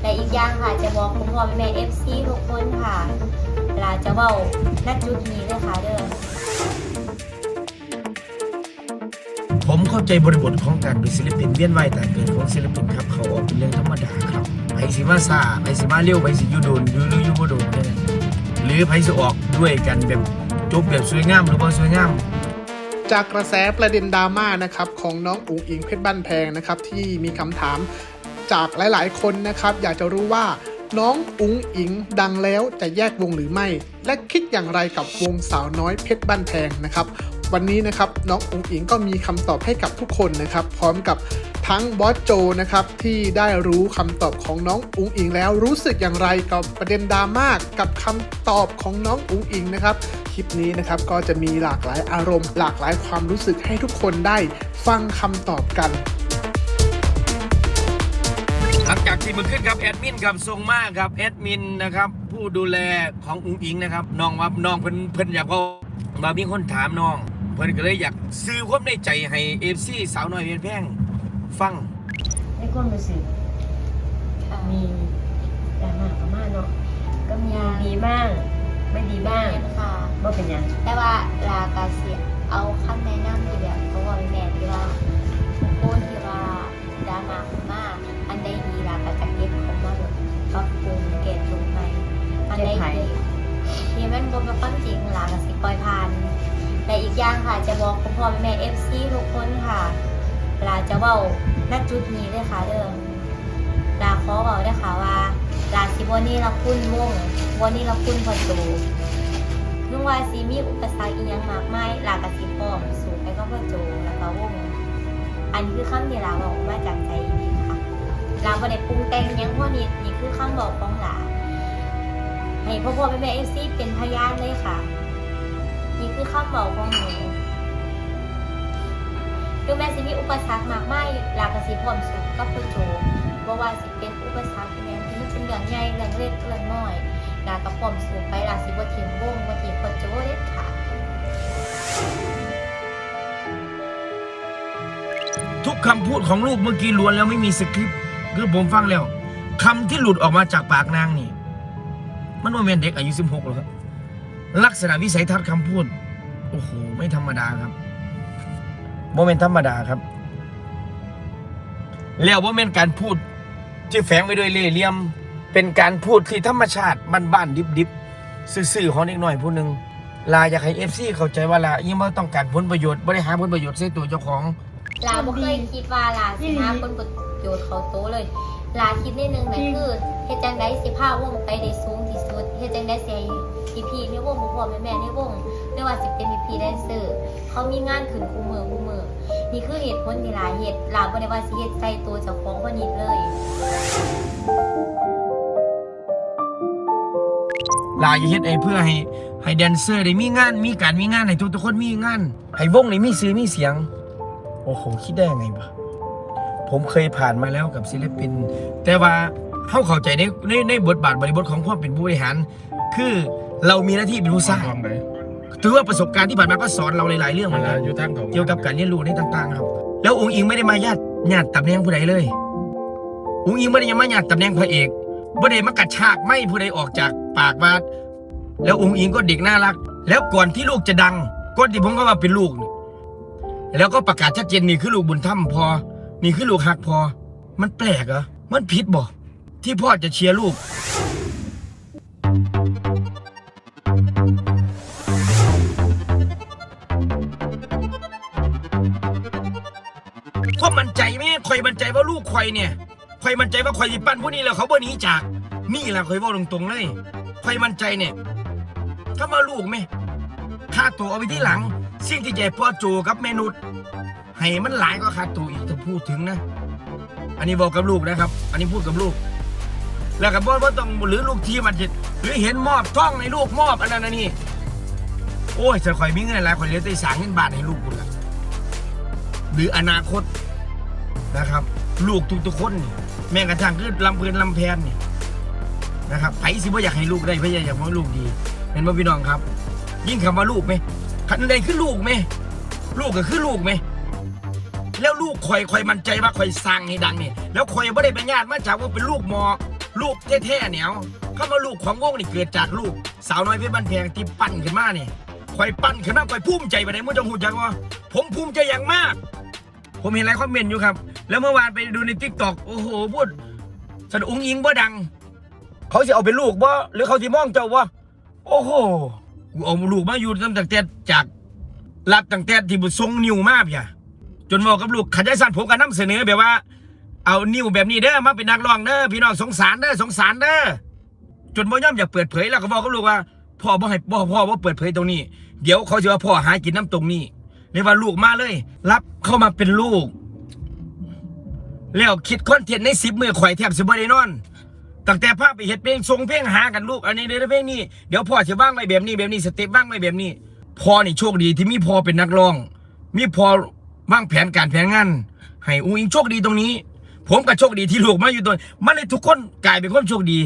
และอีกอย่างค่ะจะบอกคุณพ่อแม่เอฟซีทุกคนค่ะเวลาจะเว้าณจุดนี้เลยค่ะเด้อผมเข้าใจบริบทของการเป็นศิลปินเวียนว่ายแต่เกิดของศิลปินครับเขาออกเป็นเรื่องธรรมดาครับไผสิมาซาไผสิมาเร็วไผสิยูโดนยูหรือยูบ่โดนแค่นั้นหรือไผสิออกด้วยกันแบบจบแบบสวยงามหรือบ่สวยงาม จากกระแสประเด็นดราม่านะครับของน้องอุ๋งอิงเพชรบ้านแพงนะครับที่มีคำถามจากหลาย ๆ คนนะครับ อยากจะรู้ว่าน้องอุ๋งอิงดังแล้วจะแยกวงหรือไม่ และคิดอย่างไรกับวงสาวน้อยเพชรบ้านแพงนะครับ วันนี้นะครับน้องอุ๋งอิงก็มีคำตอบให้กับทุกคนนะครับ พร้อมกับทั้งบอสโจนะครับที่ได้รู้คำตอบของน้องอุ๋งอิงแล้วรู้สึกอย่างไรกับประเด็นดราม่ากับคำตอบของน้องอุ๋งอิงนะครับ คลิปนี้นะครับก็จะมีหลากหลายอารมณ์ หลากหลายความรู้สึกให้ทุกคนได้ฟังคำตอบกันหลังจากที่มันขึ้นครับแอดมินครับทรงมากครับแอดมินนะครับผู้ดูแลของอุ้งอิงนะครับน้องว่าน้องเพิ่นเพิ่นอยากเขามามีคนถามน้อง เพิ่นก็เลยอยากซื้อความในใจให้เอฟซีสาวน้อยเพียนแพงฟังในความรู้สึกมีดราม่าประมาณเนาะก็มีดีบ้าง ไม่ดีบ้างแม่นค่ะว่าเป็นหยังแต่ว่าลากาเสียเอาคำแนะนำที่แบบพ่อแม่ที่ว่าทุกคนที่ว่าดราม่าขึ้นมาอันใดดีลากาจะเก็บของมาแบบปรับปรุงแก้ตรงไปอันใดดีที่มันบ่เป็นความจริงลากาสิปล่อยผ่าน และอีกอย่างค่ะจะบอกคุณพ่อแม่เอฟซีทุกคนค่ะลาจะเว้าณจุดนี้เลยค่ะเด้อลาขอเว้าได้ค่ะว่าลาสิบนี่เราคุ้นวงวันนี้เราคุ้นพอตูนุ่งว่าซีมีอุปสรรคอีหยังมากมายลากะสิพร้อมสู่ไปก็พอโจแล้วก็วงอันนี้คือคำที่ลาบอกมาจากใจดีค่ะลาบ่ได้ปรุงแต่งยังพวกนี้นี่คือคำบอกของลาให้พ่อพ่อแม่แม่เอฟซีเป็นพยานเลยค่ะ คือคำบอกของหนูถึงแม้สิมีอุปสรรคมากมายลากะสิพร้อมสู่กับพ่อโจบ่ว่าสิเป็นอุปสรรคอีหยังที่มันเป็นเรื่องใหญ่เรื่องเล็กเรื่องน้อยลากระป๋อมสูงไปลากสิบ่ทีมวงบ่ทีมคนโจเด็ดค่ะทุกคำพูดของลูกเมื่อกี้ล้วนแล้วไม่มีสคริปต์คือผมฟังแล้วคำที่หลุดออกมาจากปากนางนี่ มันว่าแมนเด็กอายุ16หรอกครับลักษณะวิสัยทัศน์คำพูด โอ้โห ไม่ธรรมดาครับโมเมนธรรมดาครับ แล้วว่าเมนการพูดที่แฝงไว้ด้วยเล่ห์เหลี่ยม เป็นการพูดที่ธรรมชาติบ้านๆดิบๆซื่อๆของเด็กหน่อยผู้หนึ่งลาอยากให้เอฟซีเข้าใจว่าลายังไม่ต้องการผลประโยชน์บริหารผลประโยชน์ใส่ตัวเจ้าของ ลาบ่เคยคิดว่าลาสิหาคนประโยชน์เขาโตเลย ลาคิดนิดนึงนั่นคือเฮ็ดจังไดสิพาวงไปได้สูงที่สุด เฮ็ดจังไดสิให้พี่ๆในวงบ่พ่อแม่แม่ในวงไม่ว่าสิเป็นพี่ๆแดนเซอร์เขามีงานขึ้นคู่มือคู่มือนี่คือเหตุผลที่ลายเฮ็ดลาบ่ได้ว่าสิเฮ็ดใส่ตัวเจ้าของบ่นิดเลยหลายเฮ็ดไอ้เพื่อให้ให้แดนเซอร์ได้มีงาน มีการมีงานให้ทุกทุกๆคนมีงานให้วงได้มีซื้อมีเสียง โอ้โหคิดได้ยังไงวะผมเคยผ่านมาแล้วกับศิลปิน แต่ว่า เขาเข้าใจในในในบทบาทบริบทของความเป็นผู้บริหาร คือเรามีหน้าที่เป็นผู้สร้างทางไหนถือว่าประสบการณ์ที่ผ่านมาก็สอนเราหลาย ๆ เรื่องเหมือนกันอยู่ทางของเกี่ยวกับการเรียนรู้ในต่าง ๆ ครับ แล้วองค์อิงไม่ได้มาญาติญาติตำแหน่งผู้ใดเลยองค์อิงไม่ได้ยังมาญาติตำแหน่งพระเอกไม่ได้มากระชากไม่ผู้ใดออกจากปากว่าแล้วองค์อิงก็เด็กน่ารัก แล้วก่อนที่ลูกจะดังก่อนที่ผมก็ว่าเป็นลูกนี่แล้วก็ประกาศชัดเจนนี่คือลูกบุญธรรมพอ นี่คือลูกหักพอ มันแปลกเหรอมันผิดบ่ ที่พ่อจะเชียร์ลูกก็มั่นใจไหมคอยมั่นใจว่าลูกคอยเนี่ยคอยมั่นใจว่าคอยสิปั้นผู้นี้แล้วเขาบ่หนีจาก นี่แหละคอยว่าตรงๆเลยคอยมั่นใจเนี่ยถ้ามาลูกไหมค่าตัวเอาไปที่หลัง สิ่งที่ใหญ่พ่อโจกับเมนุษให้มันหลายก็ค่าตัวอีกถ้าพูดถึงนะ อันนี้บอกกับลูกนะครับ อันนี้พูดกับลูก แล้วกับว่าต้องหรือลูกทีมันจะหรือเห็นมอบท่องในลูกมอบอันนั้นอันนี้โอ้ยจะคอยมีเงินหลายคอยเหลือแต่สามเงินบาทให้ลูกคุณละหรืออนาคตนะครับ ลูกทุกๆคนนี่แม้กระทั่งคือลำเพลินลำแพนนี่นะครับไผสิบ่อยากให้ลูกได้พยายามให้ลูกดีเห็นไหมพี่น้องครับ ยิ่งคำว่าลูกไหมคันใดคือลูกไหมลูกก็คือลูกไหมแล้วลูกคอยคอยมั่นใจว่าคอยสร้างให้ดังนี่แล้วคอยไม่ได้เป็นญาติมาจากว่าเป็นลูกหมอ ลูกแท้ๆเนี่ยเข้ามาลูกของวงนี่เกิดจากลูก สาวน้อยเพชรบ้านแพงที่ปั้นขึ้นมาเนี่ยคอยปั้นขึ้นมาคอยภูมิใจไปไหนมึงจะหูจักว่าผมภูมิใจอย่างมาก ผมเห็นหลายคอมเมนต์อยู่ครับ แล้วเมื่อวานไปดูในทิกตอกโอ้โหพูดสะดุ้งยิงบ่ดัง เขาจะเอาเป็นลูกบ่หรือเขาจะมองเจ้าบ่โอ้โหกูเอาลูกมาอยู่ตั้งแต่จากรับตั้งแต่ที่บุตรทรงนิวมาพี่อะจนบอกกับลูกขยายสั้นผมก็นำเสนอแบบว่า เอานิ้วแบบนี้เด้อมาเป็นนักร้องเด้อพี่น้องสงสารเด้อสงสารเด้อจนบ่ย่อมอยากเปิดเผยแล้วก็บอกกับลูกว่าพ่อบ่ให้พ่อพ่อบ่เปิดเผยตรงนี้ เดี๋ยวเขาจะว่าพ่อหากินน้ำตรงนี้เรียกว่าลูกมาเลย รับเข้ามาเป็นลูก แล้วคิดคอนเทนต์ในสิบมือข่อยแทบสิบ่ได้นอนตั้งแต่ภาพไปเห็ดเพลงทรงเพลงหากันลูกอันนี้เดี๋ยวเพลงนี้เดี๋ยวพ่อจะบ้างไปแบบนี้แบบนี้สเต็ปบ้างไปแบบนี้พ่อนี่โชคดีที่มีพ่อเป็นนักร้อง มีพ่อวางแผนการแผนงานให้อุ้งอิงโชคดีตรงนี้ ผมก็โชคดีที่ลูกมาอยู่ตัวมันเลยทุกคนกลายเป็นคนโชคดี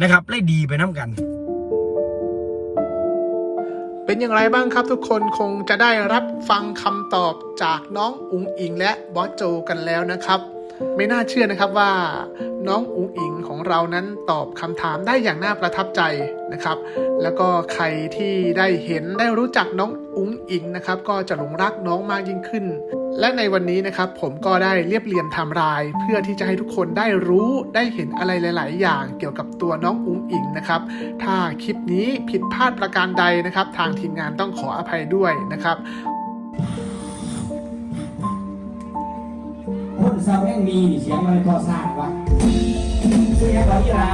นะครับเลยดีไปน้ำกัน เป็นอย่างไรบ้างครับทุกคนคงจะได้รับฟังคำตอบจากน้องอุ๋งอิงและบอสโจกันแล้วนะครับ ไม่น่าเชื่อนะครับว่าน้องอุ๋งอิงของเรานั้นตอบคำถามได้อย่างน่าประทับใจนะครับ แล้วก็ใครที่ได้เห็นได้รู้จักน้อง อุ๋งอิงนะครับก็จะหลงรักน้องมากยิ่งขึ้น และในวันนี้นะครับผมก็ได้เรียบเรียงไทม์ไลน์เพื่อที่จะให้ทุกคนได้รู้ได้เห็นอะไรหลาย ๆ อย่างเกี่ยวกับตัวน้องอุ๋งอิงนะครับถ้าคลิปนี้ผิดพลาดประการใดนะครับ ทางทีมงานต้องขออภัยด้วยนะครับคนเศร้าแม่งมีนี่เสียงมันก็สร้างวะเสียงเขาอีหละ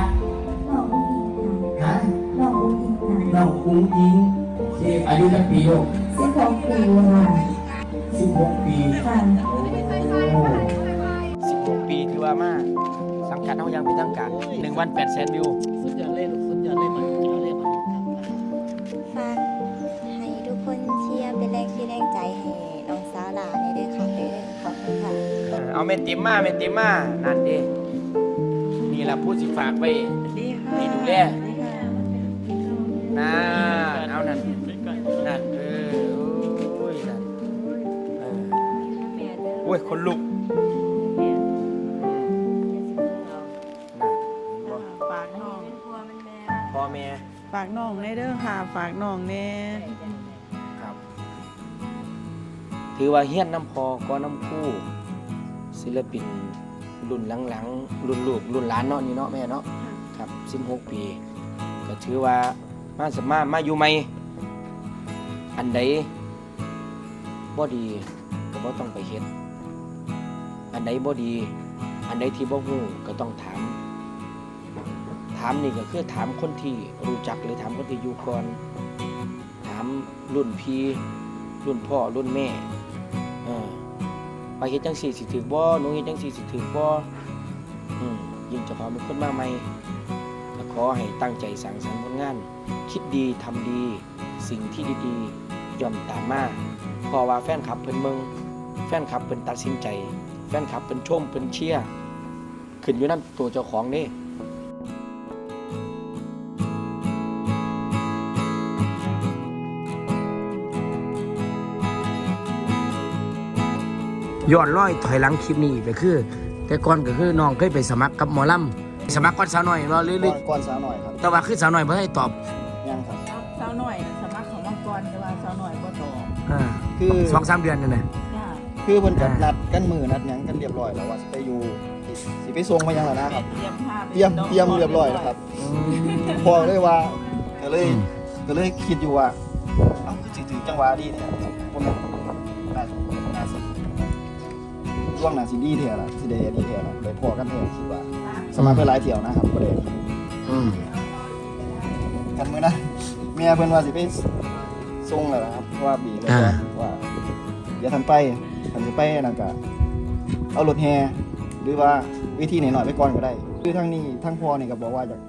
น้องอุ้งอิงฮะค่ะน้องอุ้งอิงค่ะน้องอุ้งอิง เสียอายุจักปีลูกสิบหกปีค่ะสิบหกปีค่ะโอ้16ปีถือว่ามากสังกัดเขายังเป็นทางการ1วัน8แสนวิวฝากให้ทุกคนเชียร์เป็นแรงเชียร์แรงใจให้น้องสาวหลานในเด้อค่ะเด้อขอบคุณค่ะเอาเมนติมมาเมนติมมานั่นดินี่แหละพูดสิฝากไปนี่ดูแลนั่น ยคนลุกฝากน้อง พ่อแม่ฝากน้องในเด้อค่ะ ฝากน้องแน่ครับ ถือว่าเฮี้ยนน้ำพอก็น้ำคู่ ศิลปินรุ่นหลังๆ รุ่นลูกรุ่นหลานเนาะนี่เนาะแม่เนาะครับ16ปี ก็ถือว่ามาสมามาอยู่ไหมอันใดบ่ดีก็บ่ต้องไปเฮ็ด อันใดบ่ดี อันใดที่บ่ฮู้ก็ต้องถาม ถามนี่ก็คือถามคนที่รู้จักหรือถามคนที่อยู่ก่อน ถามรุ่นพี่รุ่นพ่อรุ่นแม่เออไปเฮ็ดจังสี่สิถือบ่หนูเฮ็ดจังสี่สิถือบ่อืมยิ่งเจะพาเป็นคนมาใหม่ก็ขอให้ตั้งใจสร้างสรรค์ผลงาน คิดดีทำดี สิ่งที่ดีๆย่อมตามมาเพราะว่าแฟนคลับเพิ่นเมืองแฟนคลับเพิ่นตัดสินใจ แฟนคลับเพิ่นชมเพิ่นเชียร์ขึ้นอยู่นํตัวเจ้าของเด้ย้อนร้อยถอยหลังคลิปนี้ก็คือ แต่ก่อนก็คือน้องเคยไปสมัครกับหมอลำสมัครก่อนสาวน้อยบ่หรือหรือก่อนสาวหน่อยครับแต่ว่าคือสาวน้อยบ่ให้ตอบยังครับ สาวหน่อยสมัครของมังกรแต่ว่าสาวหน่อยบ่ตอบอ่าคือ สองสามเดือนนั่นแหละจ้า คือเพิ่นก็อ่านันัดกันมือนัดหยังกันเรียบร้อยแล้วว่าสิไปอยู่สิสิไปส่งมายังแล้วนะครับ เตรียมภาพเตรียมเตรียมเรียบร้อยแล้วครับ พอเลยว่าก็เลยอืม ก็เลยคิดอยู่ว่าเอ้าคือสิถึงจังหวะดีแท้ครับผมน่าน่าสิช่วงนั้นสิดีแท้ล่ะสิได้ดีแท้ล่ะได้พอกันแท้คิดว่า สมัครไปหลายเที่ยวนะครับบ่ได้อืมกันมื้อนั้นแม่เพิ่นว่าสิไปส่งแล้วนะครับเพราะว่าบีเลยว่าว่าอย่าทันไป ทันสิไปนั่นก็เอารถแฮหรือว่าวิธีไหนหน่อยไปก่อนก็ได้ คือทั้งนี้ทั้งพ่อนี่ก็บอกว่าอยาก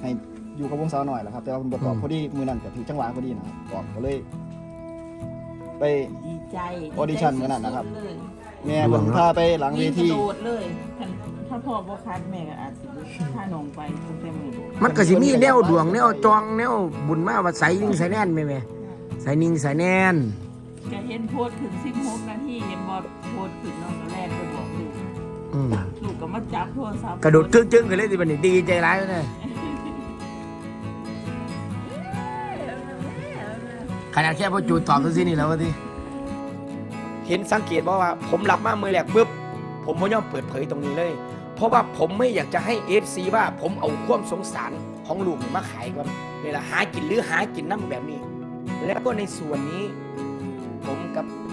ให้อยู่กับวงสาวหน่อยแหละครับ แต่ว่าเพิ่นบ่ตอบพอดีมื้อนั้นก็ถือจังหวะพอดีนะครับบอกก็เลย ไป ดีใจออดิชั่นมื้อนั้นนะครับเลยแม่เพิ่นพาไปหลังเวทียิงกระโดดเลยถ้าถ้าพ่อบ่คัดแม่ก็อาจสิพาน้องไปตั้งแต่มื้อมันก็สิมีแนวดวงแนวจองแนวบุญมาว่าใส่นิ่งใส่แน่นแม่แม่ใส่นิ่งใส่แน่น จะเห็นโพสต์ถึง16นาทีเห็นบอโพสต์ถึงน้องตอนแรกก็บอกลูกอืมลูกก็มาจับโทรศัพท์กระโดดจึ้งจึ้งกันเลยสิบันนี้ดีใจร้ายเลยขนาดแค่พ่อจูตอบตัวสินี่แล้ววะทีเห็นสังเกตว่าว่า ผมหลับมามือแรกปุ๊บผมไม่ยอมเปิดเผยตรงนี้เลย เพราะว่าผมไม่อยากจะให้เอฟซีว่า ผมเอาความสงสารของลูกมาขายกันเวลาหากินหรือหากินน้ำแบบนี้ แล้วก็ในส่วนนี้ผมกับ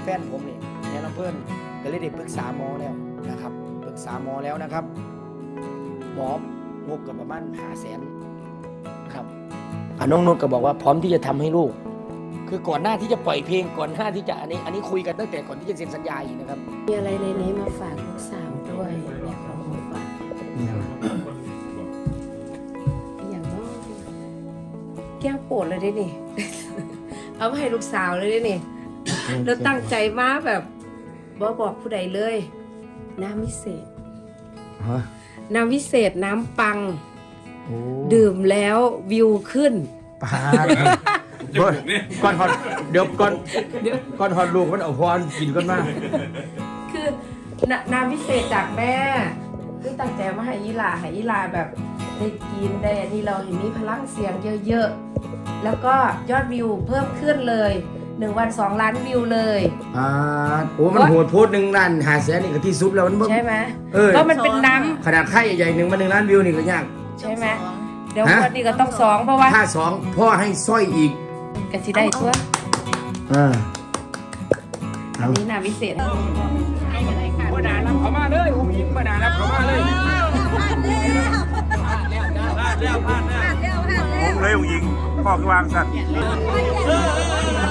แฟนผมเนี่ยแนะนำเพื่อนก็เลยได้ปรึกษาหมอแล้วนะครับปรึกษาหมอแล้วนะครับ หมองบกับประมาณหาแสนครับอน้องนนท์ก็บอกว่าพร้อมที่จะทำให้ลูก คือก่อนหน้าที่จะปล่อยเพลงก่อนหน้าที่จะอันนี้ อันนี้คุยกันตั้งแต่ก่อนที่จะเซ็นสัญญาอีกนะครับ มีอะไรในนี้มาฝากลูกสาวด้วยอยากเอาของฝากอย่างน้อยแก้วโปรดเลยได้นี่ เอามาให้ลูกสาวเลยได้นี่ แล้วตั้งใจมาแบบบอบอกผู้ใดเลย น้ำวิเศษน้ำวิเศษน้ำปังดื่มแล้ววิวขึ้น ปาดก่อนหอดเดี๋ยวก่อนเดี๋ยว ก่อนหอดลูกมันเอาพรกินก่อนมาคือน้ำน้ำพิเศษจากแม่คือตั้งใจมาให้ยีหลาให้ยีหลาแบบได้กินได้อันนี้เราเห็นมีพลังเสียงเยอะๆ แล้วก็ยอดวิวเพิ่มขึ้นเลย หนึ่งวันสองล้านวิวเลย อ่าโอ้มันโหดโพดหนึ่งล้านหาแสนนี่ก็ที่ซุปแล้วมันบ่ ใช่ไหมเออ ก็มันเป็นน้ขนาดไข่ใหญ่ๆหนึ่งมาหนึ่งล้านวิวนี่ก็ยากำใช่ไหมเดี๋ยวฮะ วันนี้ก็ต้องสองเพราะว่าถ้าสองพ่อให้สร้อยอีกกะสิได้ตัวอ่าอันนี้น้ำพิเศษบ่ด่ารับเขามาเลยอุ้มยิ้มบ่ด่ารับเขามาเลยผมเลยอุ้งยิงพ่อคือวางสัตว์ เ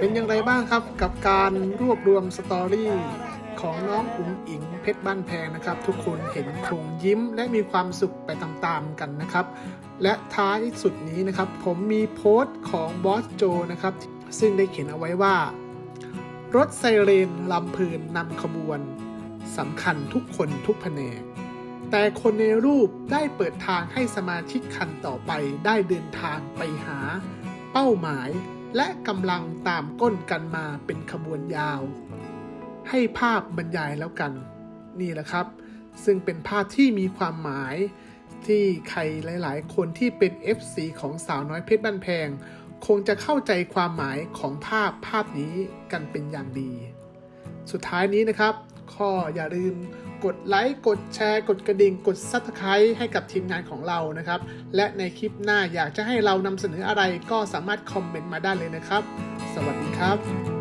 เป็นอย่างไรบ้างครับกับการรวบรวมสตอรี่ของน้องอุ๋งอิงเพชรบ้านแพงนะครับ ทุกคนเห็นโครงยิ้มและมีความสุขไปตามๆกันนะครับ และท้ายสุดนี้นะครับ ผมมีโพสต์ของบอสโจนะครับ ซึ่งได้เขียนเอาไว้ว่า รถไซเรนลำเพลินนำขบวนสำคัญทุกคนทุกแผนก แต่คนในรูปได้เปิดทางให้สมาชิกคันต่อไปได้เดินทางไปหา เป้าหมาย และกำลังตามก้นกันมาเป็นขบวนยาว ให้ภาพบรรยายแล้วกัน นี่แหละครับ ซึ่งเป็นภาพที่มีความหมาย ที่ใครหลาย ๆ คนที่เป็น FC ของสาวน้อยเพชรบ้านแพง คงจะเข้าใจความหมายของภาพภาพนี้กันเป็นอย่างดี สุดท้ายนี้นะครับข้ออย่าลืม กดไลค์ กดแชร์ กดกระดิ่ง กดซับสไครต์ให้กับทีมงานของเรานะครับ และในคลิปหน้าอยากจะให้เรานำเสนออะไรก็สามารถคอมเมนต์มาได้เลยนะครับ สวัสดีครับ